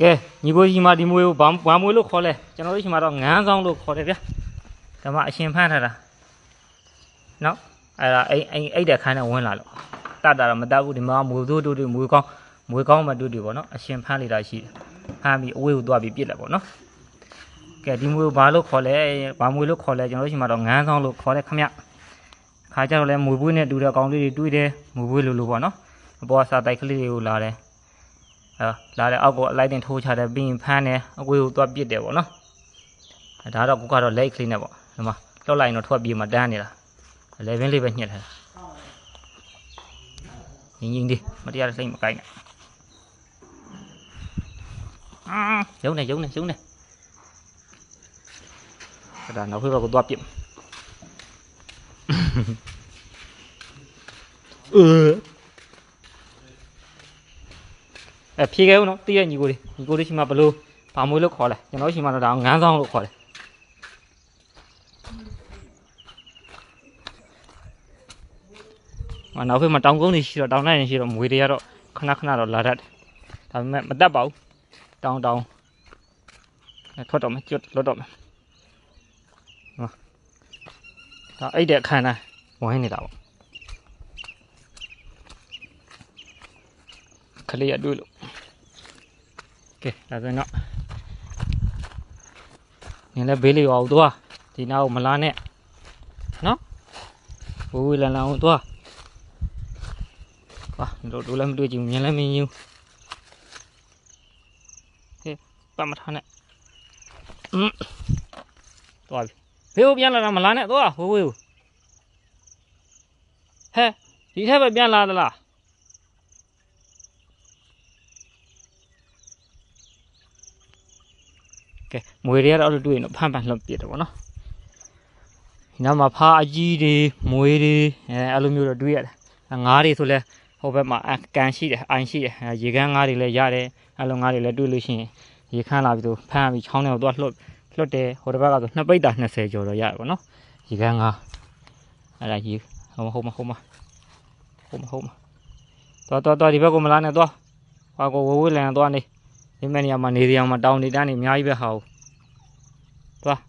ကဲညီကိုကြီးမဒီမွေကိုဘာဘာမွေလို့ခေါ်လဲကျွန်တော်တို့ရှိမှာတော့ငန်းဆောင်လို့ခေါ်တယ်ဗျာဒါမှအရှင်ဖမ်းထားတာနော်အဲ့ဒါအိမ်အိမ်အိတ်တဲ့ခန်းနဲ့ဝင်လာလို့တတ်တာတော့မတတ်ဘူးဒီမှာမွေသိုးတို့တွေမွေကောင်းမွေကောင်းမှတို့တွေပေါ့နော်အရှင်ဖမ်းလိုက်တာရှိတယ်ဖမ်းပြီးအဝေးကိုသွားပြီးပြစ်လိုက်ပေါ့နော်ကဲဒီမွေကိုဘာလို့ခေါ်လဲဘာမွေလို့ခေါ်လဲကျွန်တော်တို့ရှိမှာတော့ငန်းဆောင်လို့ခေါ်တယ်ခမခါကြတော့လဲမွေပွေးနဲ့တူတဲ့ကောင်လေးတွေတွေးတယ်မွေပွေးလိုလိုပေါ့နော်အပေါ်ကစားတိုက်ကလေးတွေကိုလာတယ် အဲလာတယ်အောက်ကိုအလိုက်တင်ထိုးချတယ်ပြီးရင်ဖမ်းတယ်အကွေးကိုသွားပစ်တယ်ပေါ့နော်အဲဒါတော့ကိုကတော့လက်ကလေးနဲ့ပေါ့ဒီမှာလှောက်လိုက်ရင်တော့ထွက်ပြေးမှတန်းနေတာလေဘင်းလေးပဲညှက်ထားတာငင်းငင်းဒီမတရားတဲ့စိတ်မကိုင်းနဲ့အာရုံနေရုံနေရုံနေအဲ့ဒါနောက်ဖေးဘက်ကိုသွားပစ်เအဲဖြေခဲ့ဦးနော်တိရဲ့ညီကိုလေးညီကိုလေးရှိမှဘလို့ဘာမွေးလို့ခေါ်လဲကျွန်တော်ရှိမှတော့ဒါငန်းဆောင်လို့ခေါ်တယ်မနောက်ဖေးမှာတောင်ကုန်းနေရှိတော့တောင်နိုင်နေရှိတော့မွေတွေကတော့ခဏခဏတော့လာတတ်တယ်ဒါပေမဲ့မတတ်ပါဘူးတောင်တောင်အဲထွက်တော့မယ်ကျွတ်လွတ်တော့မယ်ဟောဒါအိတ်တဲ့အခန်းတိုင်းဝင်နေတာပေါ့ခလေးရတွေ့လို့ ကဲဒါဆိုရင်တော့နင်လည်းဘေးလေးအောင်သွားဒီနားကိုမလာနဲ့နော်ဝူဝီလန်လန်အောင်သွားဟာတို့တို့လည်းမတွေ့ကြည့်ဘူးမြင်လည်းမမြင်ဘူးဟေးပတ်မထားနဲ့อืมသွားပြီဘေးကိုပြန်လာတာမလာနဲ့သွားဝူဝီကိုဟဲ့ဒီထက်ပဲပြန်လာသလား ကဲမွေတွေကတော့အဲ့လိုတွေ့ရင်တော့ဖမ်းဖမ်းလှုပ်ပြစ်တယ်ပေါ့နော်ဒီနောက်မှာဖားအကြီးတွေမွေတွေအဲအဲ့လိုမျိုးတော့တွေ့ရတယ်အဲငါးတွေဆိုလဲဟိုဘက်မှာအကန်ရှိတယ်အိုင်ရှိတယ်အဲရေကန်းငါးတွေလည်းရတယ်အဲ့လိုငါးတွေလည်းတွေ့လို့ရှိရင်ရေခမ်းလာပြီးတော့ဖမ်းပြီးချောင်းထဲကိုသွားလှုပ်လှုပ်တယ်ဟိုတစ်ဘက်ကဆိုနှစ်ပိတ်တာ20ကျော်တော့ရတယ်ပေါ့နော်ရေကန်းငါးအဲ့ဒါရေဟိုမှာဟိုမှာဟိုမှာဟိုမှာဟိုမှာသွားသွားသွားဒီဘက်ကိုမလာနဲ့သွားဟောကိုဝဝေးလန်သွားနေ ဒီမဲ့နေရာမှာနေရအောင်မတောင်းနေတန်းနေအများကြီးပဲဟာဟုတ်သွား